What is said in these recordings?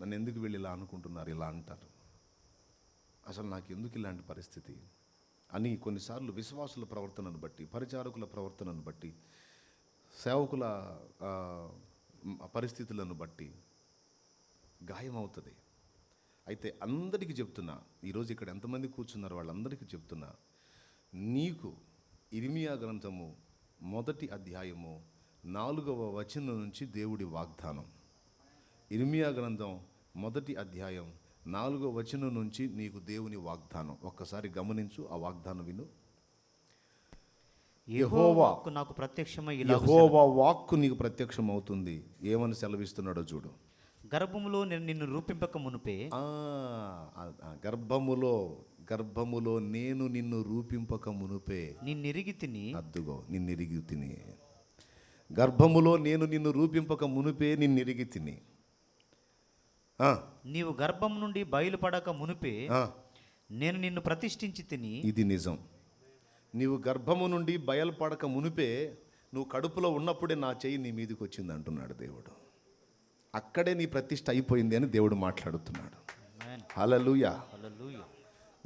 నన్ను ఎందుకు వీళ్ళు ఇలా అనుకుంటున్నారు ఇలా అంటారు. అసలు నాకు ఎందుకు ఇలాంటి పరిస్థితి? అని కొన్నిసార్లు విశ్వాసుల ప్రవర్తనను బట్టి పరిచారకుల ప్రవర్తనను బట్టి సేవకుల పరిస్థితులను బట్టి గాయం అవుతుంది అయితే అందరికీ చెప్తున్నా ఈరోజు ఇక్కడ ఎంతమంది కూర్చున్నారు వాళ్ళందరికీ చెప్తున్నా నీకు ఇరిమియా గ్రంథము మొదటి అధ్యాయము నాలుగవ వచనం నుంచి దేవుడి వాగ్దానం. ఇర్మియా గ్రంథం మొదటి అధ్యాయం నాలుగవ వచనం నుంచి నీకు దేవుని వాగ్దానం. ఒక్కసారి గమనించు ఆ వాగ్దానం విను. యెహోవా నాకు ప్రత్యక్షమై యహోవా వాక్కు నీకు ప్రత్యక్షం అవుతుంది ఏమని సెలవిస్తున్నాడో చూడు. గర్భములో నేను నిన్ను రూపింపక మునుపే. గర్భములో గర్భములో నేను నిన్ను రూపింపక మునుపే. నిన్నెరిగి తిని. అద్దుగో నిన్నెరిగి తిని. గర్భములో నేను నిన్ను రూపింపక మునుపే నిన్నెరిగి తిని. నీవు గర్భం నుండి బయలుపడక మునుపే నేను నిన్ను ప్రతిష్ఠించి తిని ఇది నిజం. నీవు గర్భము నుండి బయలుపడక మునిపే నువ్వు కడుపులో ఉన్నప్పుడే నా చెయ్యి నీ మీదకి వచ్చింది అంటున్నాడు దేవుడు. అక్కడే నీ ప్రతిష్ట అయిపోయింది అని దేవుడు మాట్లాడుతున్నాడు. హలలుయా.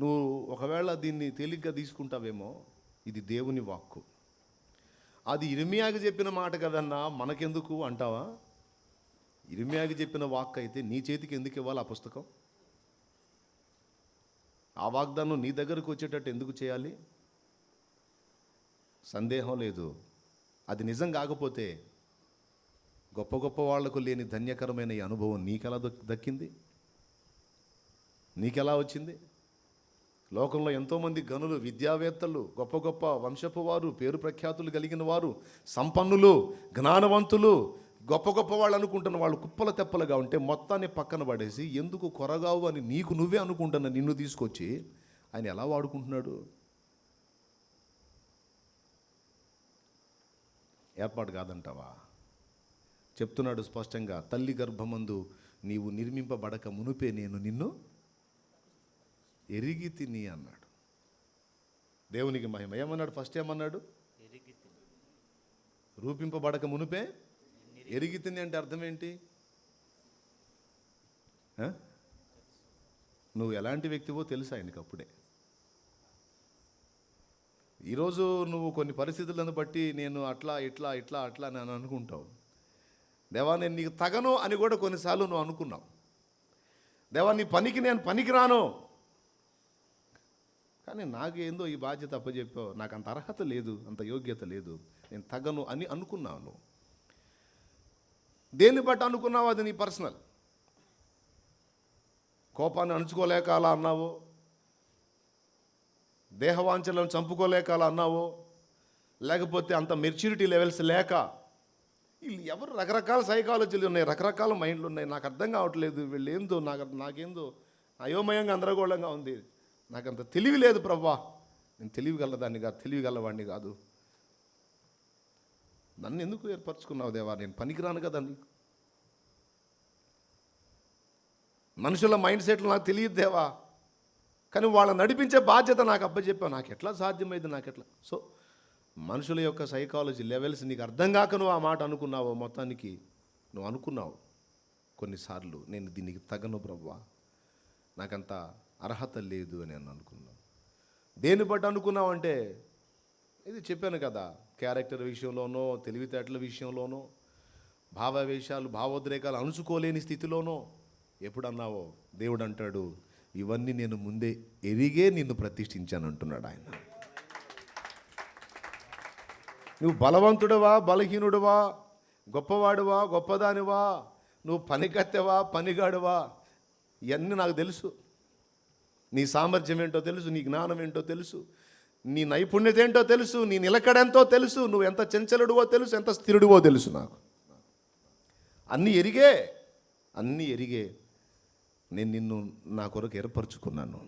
నువ్వు ఒకవేళ దీన్ని తేలిగ్గా తీసుకుంటావేమో ఇది దేవుని వాక్కు. అది ఇరిమియాకి చెప్పిన మాట కదన్నా మనకెందుకు అంటావా? ఇరిమ్యాకి చెప్పిన వాక్ అయితే నీ చేతికి ఎందుకు ఇవ్వాలి ఆ పుస్తకం? ఆ వాగ్దానం నీ దగ్గరకు వచ్చేటట్టు ఎందుకు చేయాలి? సందేహం లేదు. అది నిజం కాకపోతే గొప్ప గొప్ప వాళ్ళకు లేని ధన్యకరమైన ఈ అనుభవం నీకెలా దక్కింది? నీకెలా వచ్చింది? లోకంలో ఎంతోమంది గనులు విద్యావేత్తలు గొప్ప గొప్ప వంశపు వారు పేరు ప్రఖ్యాతులు కలిగిన వారు సంపన్నులు జ్ఞానవంతులు గొప్ప గొప్ప వాళ్ళు అనుకుంటున్న వాళ్ళు కుప్పల తెప్పలుగా ఉంటే మొత్తాన్ని పక్కన పడేసి ఎందుకు కొరగావు అని నీకు నువ్వే అనుకుంటున్న నిన్ను తీసుకొచ్చి ఆయన ఎలా వాడుకుంటున్నాడు? ఏర్పాటు కాదంటావా? చెప్తున్నాడు స్పష్టంగా తల్లి గర్భమందు నీవు నిర్మింపబడక మునుపే నేను నిన్ను ఎరిగి తిని అన్నాడు. దేవునికి మహిమ. ఏమన్నాడు? ఫస్ట్ ఏమన్నాడు? రూపింపబడక మునుపే ఎరిగి అంటే అర్థం ఏంటి? నువ్వు ఎలాంటి వ్యక్తివో తెలుసు ఆయనకి అప్పుడే. ఈరోజు నువ్వు కొన్ని పరిస్థితులను బట్టి నేను అట్లా ఇట్లా ఇట్లా అట్లా నేను అనుకుంటావు. దేవా నేను నీకు తగను అని కూడా కొన్నిసార్లు నువ్వు అనుకున్నావు. దేవా నీ పనికి నేను పనికిరాను. కానీ నాకేందో ఈ బాధ్యత అప్పచెప్పావు. నాకు అంత అర్హత లేదు అంత యోగ్యత లేదు. నేను తగను అని అనుకున్నాను. దేన్ని బట్టి అనుకున్నావు అది నీ పర్సనల్? కోపాన్ని అణుచుకోలేక అలా అన్నావో? దేహవాంఛలను చంపుకోలేక అలా అన్నావో? లేకపోతే అంత మెచ్యూరిటీ లెవెల్స్ లేక? వీళ్ళు ఎవరు రకరకాల సైకాలజీలు ఉన్నాయి రకరకాల మైండ్లు ఉన్నాయి. నాకు అర్థం కావట్లేదు వీళ్ళు ఏందో నాకు నాకేందో అయోమయంగా గందరగోళంగా ఉంది. నాకు అంత తెలివి లేదు ప్రభా. నేను తెలివిగలదాన్ని కాదు తెలివిగలవాడిని కాదు. నన్ను ఎందుకు ఏర్పరచుకున్నావు దేవా? నేను పనికిరాను కదా నీకు. మనుషుల మైండ్ సెట్లు నాకు తెలియదు దేవా. కానీ వాళ్ళని నడిపించే బాధ్యత నాకు అప్పచెప్పావు. నాకు ఎట్లా సాధ్యమైంది? నాకు ఎట్లా? సో మనుషుల యొక్క సైకాలజీ లెవెల్స్ నీకు అర్థం కాక నువ్వు ఆ మాట అనుకున్నావు మొత్తానికి నువ్వు అనుకున్నావు. కొన్నిసార్లు నేను దీనికి తగను బ్రవ్వా నాకంత అర్హత లేదు అని నేను అనుకున్నాను. దేన్ని బట్టి అనుకున్నావు అంటే ఇది చెప్పాను కదా క్యారెక్టర్ విషయంలోనో తెలివితేటల విషయంలోనో భావావేశాలు భావోద్రేకాలు అణుచుకోలేని స్థితిలోనో ఎప్పుడన్నావో దేవుడు అంటాడు ఇవన్నీ నేను ముందే ఎరిగే నిన్ను ప్రతిష్ఠించాను అంటున్నాడు ఆయన. నువ్వు బలవంతుడవా బలహీనుడవా గొప్పవాడువా గొప్పదానివా నువ్వు పనికత్తెవా పనిగాడువా ఇవన్నీ నాకు తెలుసు. నీ సామర్థ్యం ఏంటో తెలుసు నీ జ్ఞానం ఏంటో తెలుసు. నీ నైపుణ్యత ఏంటో తెలుసు నీ నిలకడెంతో తెలుసు నువ్వు ఎంత చంచలుడువో తెలుసు ఎంత స్థిరుడివో తెలుసు నాకు. అన్నీ ఎరిగే అన్నీ ఎరిగే నేను నిన్ను నా కొరకు ఏర్పరచుకున్నాను.